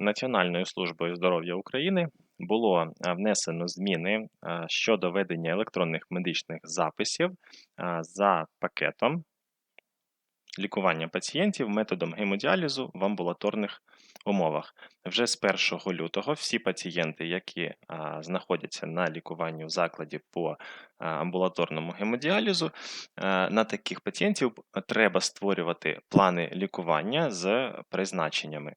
Національною службою здоров'я України було е, внесено зміни е, щодо ведення електронних медичних записів е, за пакетом лікування пацієнтів методом гемодіалізу в амбулаторних умовах. Вже з 1 лютого всі пацієнти, які знаходяться на лікуванні в закладі по амбулаторному гемодіалізу, на таких пацієнтів треба створювати плани лікування з призначеннями.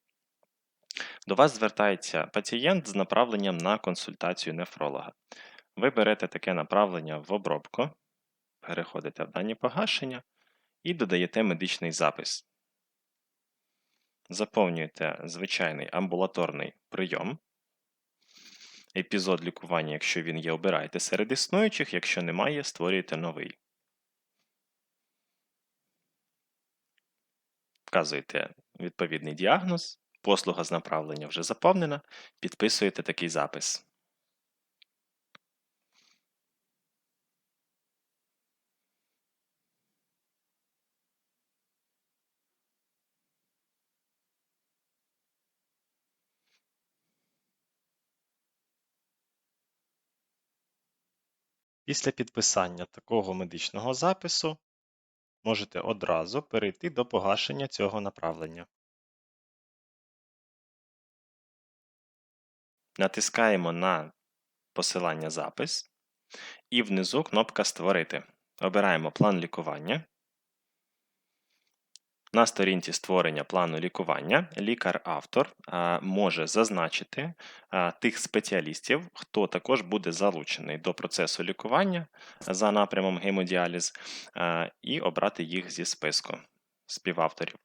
До вас звертається пацієнт з направленням на консультацію нефролога. Ви берете таке направлення в обробку, переходите в дані погашення і додаєте медичний запис. Заповнюєте звичайний амбулаторний прийом. Епізод лікування, якщо він є, обираєте серед існуючих, якщо немає, створюєте новий. Вказуєте відповідний діагноз, послуга з направлення вже заповнена, підписуєте такий запис. Після підписання такого медичного запису можете одразу перейти до погашення цього направлення. Натискаємо на посилання Запис і внизу кнопка Створити. Обираємо план лікування. На сторінці створення плану лікування лікар-автор може зазначити тих спеціалістів, хто також буде залучений до процесу лікування за напрямом гемодіаліз, і обрати їх зі списку співавторів.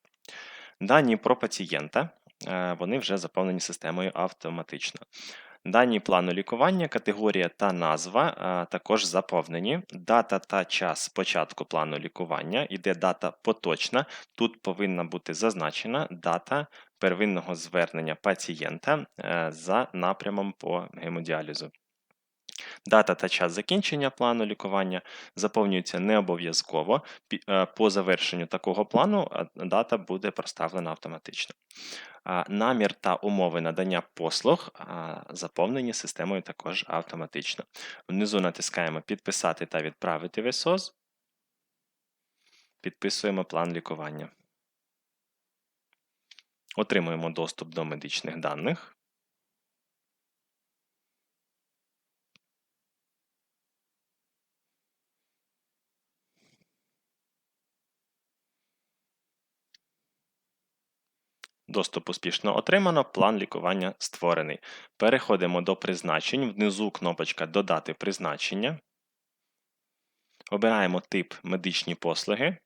Дані про пацієнта вони вже заповнені системою автоматично. Дані плану лікування, категорія та назва також заповнені. Дата та час початку плану лікування, іде дата поточна. Тут повинна бути зазначена дата первинного звернення пацієнта е, за напрямом по гемодіалізу. Дата та час закінчення плану лікування заповнюються не обов'язково. Е, по завершенню такого плану дата буде проставлена автоматично. Намір та умови надання послуг заповнені системою також автоматично. Внизу натискаємо Підписати та відправити ВСОЗ. Підписуємо план лікування. Отримуємо доступ до медичних даних. Доступ успішно отримано, план лікування створений. Переходимо до призначень. Внизу кнопочка Додати призначення. Обираємо тип медичні послуги,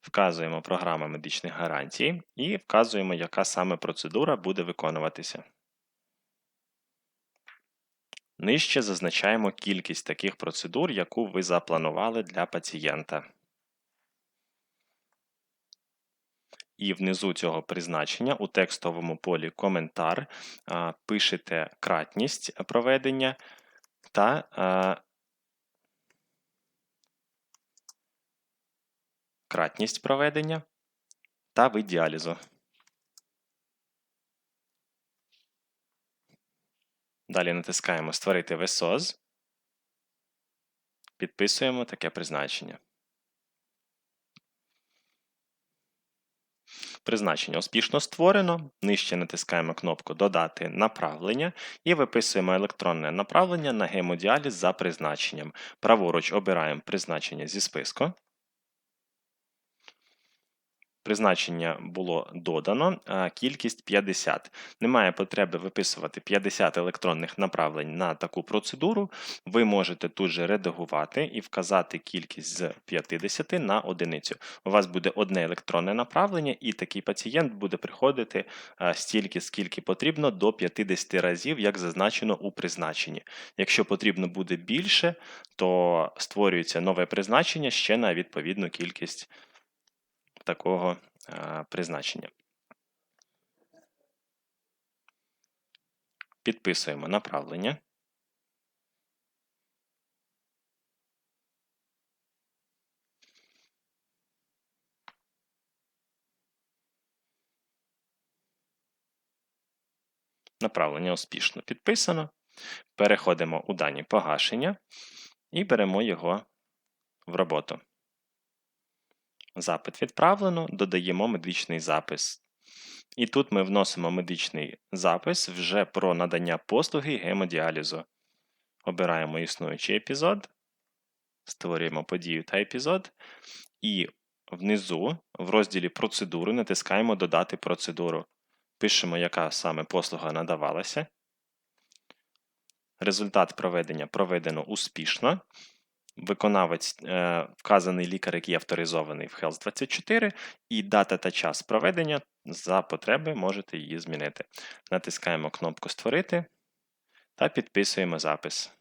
вказуємо програма медичних гарантій і вказуємо, яка саме процедура буде виконуватися. Нижче зазначаємо кількість таких процедур, яку ви запланували для пацієнта. І внизу цього призначення у текстовому полі коментар пишете кратність проведення та кратність проведення та вид діалізу. Далі натискаємо Створити ВСОЗ, підписуємо таке призначення. Призначення успішно створено. Нижче натискаємо кнопку Додати направлення і виписуємо електронне направлення на гемодіаліз за призначенням. Праворуч обираємо призначення зі списку. Призначення було додано, кількість 50. Немає потреби виписувати 50 електронних направлень на таку процедуру. Ви можете тут же редагувати і вказати кількість з 50 на одиницю. У вас буде одне електронне направлення, і такий пацієнт буде приходити стільки, скільки потрібно, до 50 разів, як зазначено у призначенні. Якщо потрібно буде більше, то створюється нове призначення ще на відповідну кількість такого призначення. Підписуємо направлення. Направлення успішно підписано. Переходимо у дані погашення і беремо його в роботу. Запит відправлено, додаємо медичний запис. І тут ми вносимо медичний запис вже про надання послуги гемодіалізу. Обираємо існуючий епізод, створюємо подію та епізод, і внизу в розділі Процедури натискаємо Додати процедуру. Пишемо, яка саме послуга надавалася. Результат проведення проведено успішно. Виконавець е, вказаний лікар, який авторизований в Health 24, і дата та час проведення за потреби можете її змінити. Натискаємо кнопку Створити та підписуємо запис.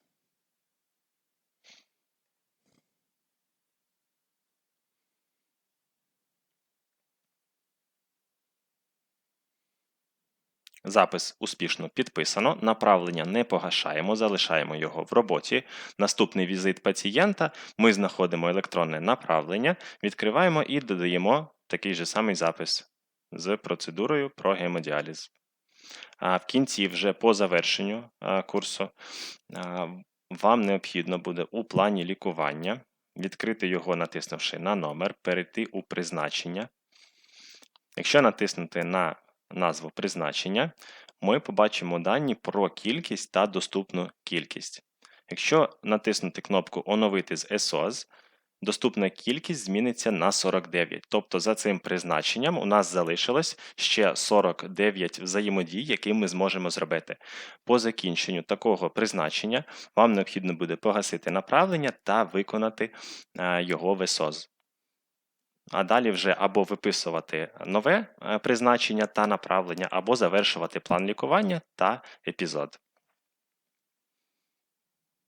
Запис успішно підписано, направлення не погашаємо, залишаємо його в роботі. Наступний візит пацієнта ми знаходимо електронне направлення, відкриваємо і додаємо такий же самий запис з процедурою про гемодіаліз. А в кінці, вже по завершенню курсу, вам необхідно буде у плані лікування відкрити його, натиснувши на номер, перейти у призначення. Якщо натиснути на назву призначення, ми побачимо дані про кількість та доступну кількість. Якщо натиснути кнопку Оновити з ESOS, доступна кількість зміниться на 49. Тобто за цим призначенням у нас залишилось ще 49 взаємодій, які ми зможемо зробити. По закінченню такого призначення вам необхідно буде погасити направлення та виконати е, його в ESOS а далі вже або виписувати нове е, призначення та направлення, або завершувати план лікування та епізод.